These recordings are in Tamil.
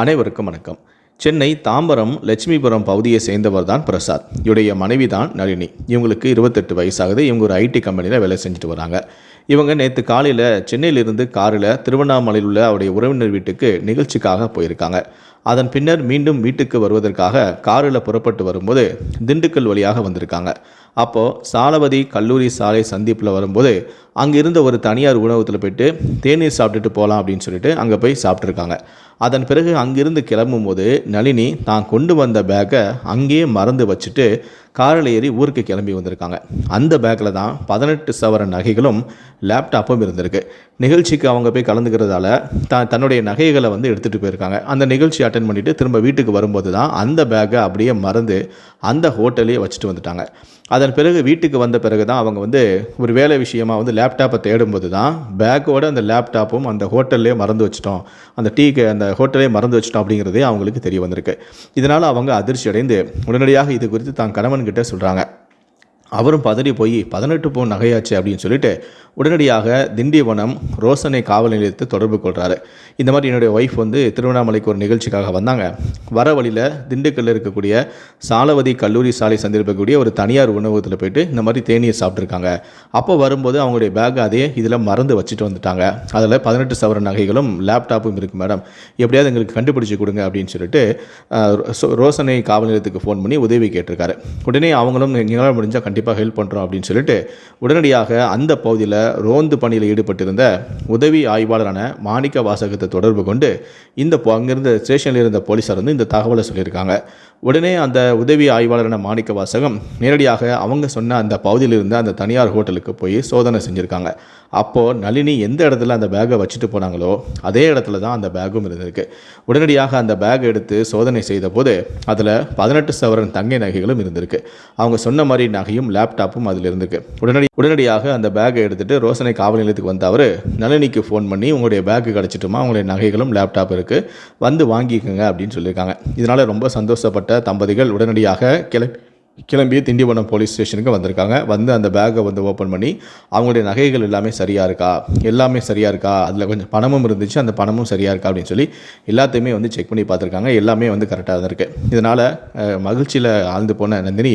அனைவருக்கும் வணக்கம். சென்னை தாம்பரம் லட்சுமிபுரம் பகுதியை சேர்ந்தவர் தான் பிரசாத். இவருடைய மனைவி தான் நளினி. இவங்களுக்கு இருபத்தெட்டு வயசாகுது. இவங்க ஒரு ஐடி கம்பெனியில் வேலை செஞ்சுட்டு வராங்க. இவங்க நேற்று காலையில் சென்னையிலிருந்து காரில் திருவண்ணாமலையில் உள்ள அவருடைய உறவினர் வீட்டுக்கு நிகழ்ச்சிக்காக போயிருக்காங்க. அதன் பின்னர் மீண்டும் வீட்டுக்கு வருவதற்காக காரில் புறப்பட்டு வரும்போது திண்டுக்கல் வழியாக வந்திருக்காங்க. அப்போது சாலவதி கல்லூரி சாலை சந்திப்பில் வரும்போது அங்கே இருந்த ஒரு தனியார் உணவகத்தில் போயிட்டு தேநீர் சாப்பிட்டுட்டு போகலாம் அப்படின்னு சொல்லிட்டு அங்கே போய் சாப்பிட்ருக்காங்க அதன் பிறகு அங்கிருந்து கிளம்பும் போது நளினி தான் கொண்டு வந்த பேக்கை அங்கேயே மறந்து வச்சுட்டு காரில் ஏறி ஊருக்கு கிளம்பி வந்திருக்காங்க. அந்த பேக்கில் தான் பதினெட்டு சவர நகைகளும் லேப்டாப்பும் இருந்திருக்கு. நிகழ்ச்சிக்கு அவங்க போய் கலந்துக்கிறதால தான் தன்னுடைய நகைகளை வந்து எடுத்துகிட்டு போயிருக்காங்க. அந்த நிகழ்ச்சி அட்டன் பண்ணிவிட்டு திரும்ப வீட்டுக்கு வரும்போது தான் அந்த பேக்கை அப்படியே மறந்து அந்த ஹோட்டலே வச்சுட்டு வந்துட்டாங்க. அதன் பிறகு வீட்டுக்கு வந்த பிறகு தான் அவங்க வந்து ஒரு வேலை விஷயமா வந்து லேப்டாப்பை தேடும்போது தான் பேக்கோட அந்த லேப்டாப்பும் அந்த ஹோட்டல்லே மறந்து வச்சிட்டோம். அந்த டீக்கு அந்த ஹோட்டலே மறந்து வச்சிட்டோம் அப்படிங்கிறதே அவங்களுக்கு தெரிய வந்திருக்கு. இதனால் அவங்க அதிர்ச்சி அடைந்து உடனடியாக இது குறித்து தான் கணவன் கணவன்கிட்ட சொல்கிறாங்க அவரும் பதறி போய் பதினெட்டு பவுன் நகையாச்சு அப்படின்னு சொல்லிட்டு உடனடியாக திண்டிவனம் ரோசனை காவல் நிலையத்தை தொடர்பு கொள்கிறாரு இந்த மாதிரி என்னுடைய ஒய்ஃப் வந்து திருவண்ணாமலைக்கு ஒரு நிகழ்ச்சிக்காக வந்தாங்க. வர வழியில் திண்டுக்கல்லில் இருக்கக்கூடிய சாலவதி கல்லூரி சாலை சந்திருக்கக்கூடிய ஒரு தனியார் உணவகத்தில் போயிட்டு இந்த மாதிரி தேநீர் சாப்பிட்ருக்காங்க அப்போ வரும்போது அவங்களுடைய பேக் அதே இதில் மறந்து வச்சுட்டு வந்துட்டாங்க. அதில் பதினெட்டு சவர நகைகளும் லேப்டாப்பும் இருக்குது மேடம் எப்படியாவது எங்களுக்கு கண்டுபிடிச்சி கொடுங்க அப்படின்னு சொல்லிட்டு ரோ- ரோசனை காவல் நிலையத்துக்கு ஃபோன் பண்ணி உதவி கேட்டிருக்காரு. உடனே அவங்களும் எங்களால் முடிஞ்சால் கண்டிப்பாக ஹெல்ப் பண்ணுறோம் அப்படின்னு சொல்லிட்டு உடனடியாக அந்த பகுதியில் ரோந்து பணியில் ஈடுபட்டிருந்த உதவி ஆய்வாளரான மாணிக்க வாசகத்தை தொடர்பு கொண்டு இந்த அங்கிருந்த ஸ்டேஷனில் இருந்த போலீஸார் வந்து இந்த தகவலை சொல்லியிருக்காங்க. உடனே அந்த உதவி ஆய்வாளரான மாணிக்க வாசகம் நேரடியாக அவங்க சொன்ன அந்த பகுதியில் இருந்த அந்த தனியார் ஹோட்டலுக்கு போய் சோதனை செஞ்சுருக்காங்க. அப்போது நளினி எந்த இடத்துல அந்த பேக்கை வச்சுட்டு போனாங்களோ அதே இடத்துல தான் அந்த பேக்கும் இருந்திருக்கு. உடனடியாக அந்த பேக் எடுத்து சோதனை செய்த போது அதில் பதினெட்டு சவரன் தங்கை நகைகளும் இருந்திருக்கு. அவங்க சொன்ன மாதிரி நகையும் லேப்டாப்பும் அதில் இருந்திருக்கு. உடனடி உடனடியாக அந்த பேக்கை எடுத்துகிட்டு ரோசனை காவல் நிலையத்துக்கு வந்த அவர் நளினிக்கு ஃபோன் பண்ணி உங்களுடைய பேக்கு கிடச்சிட்டுமா? உங்களுடைய நகைகளும் லேப்டாப் இருக்குது வந்து வாங்கிக்கோங்க அப்படின்னு சொல்லியிருக்காங்க. இதனால் ரொம்ப சந்தோஷப்பட்ட தம்பதிகள் உடனடியாக கிளம்பி கிளம்பி திண்டிவனம் போலீஸ் ஸ்டேஷனுக்கு வந்திருக்காங்க. வந்து அந்த பேக்கை வந்து ஓப்பன் பண்ணி அவங்களுடைய நகைகள் எல்லாமே சரியாக இருக்கா? எல்லாமே சரியாக இருக்கா? அதில் கொஞ்சம் பணமும் இருந்துச்சு. அந்த பணமும் சரியாக இருக்கா அப்படின்னு சொல்லி எல்லாத்தையுமே வந்து செக் பண்ணி பார்த்துருக்காங்க. எல்லாமே வந்து கரெக்டாக தான் இருக்குது இதனால் மகிழ்ச்சியில் ஆழ்ந்து போன நந்தினி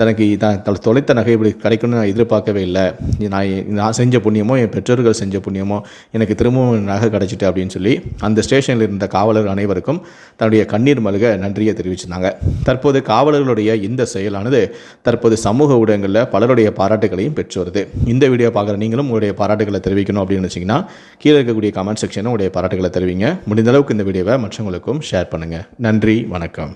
தனக்கு தான் தன் தொலைத்த நகை இப்படி கிடைக்கும்னு நான் எதிர்பார்க்கவே இல்லை. நான் நான் செஞ்ச புண்ணியமோ என் பெற்றோர்கள் செஞ்ச புண்ணியமோ எனக்கு திரும்பவும் நகை கிடச்சிட்டு அப்படின்னு சொல்லி அந்த ஸ்டேஷனில் இருந்த காவலர் அனைவருக்கும் தன்னுடைய கண்ணீர் மல்க நன்றியை தெரிவிச்சிருந்தாங்க. தற்போது காவலர்களுடைய இந்த செயலானது தற்போது சமூக ஊடகங்களில் பலருடைய பாராட்டுகளையும் பெற்று வருது. இந்த வீடியோ பார்க்குற நீங்களும் உங்களுடைய பாராட்டுகளை தெரிவிக்கணும் அப்படின்னு நினச்சிங்கன்னா கீழே இருக்கக்கூடிய கமெண்ட் செக்ஷனில் உங்களுடைய பாராட்டுகளை தெரிவிங்க. முடிந்த அளவுக்கு இந்த வீடியோவை மற்றவங்களுக்கும் ஷேர் பண்ணுங்கள் நன்றி வணக்கம்.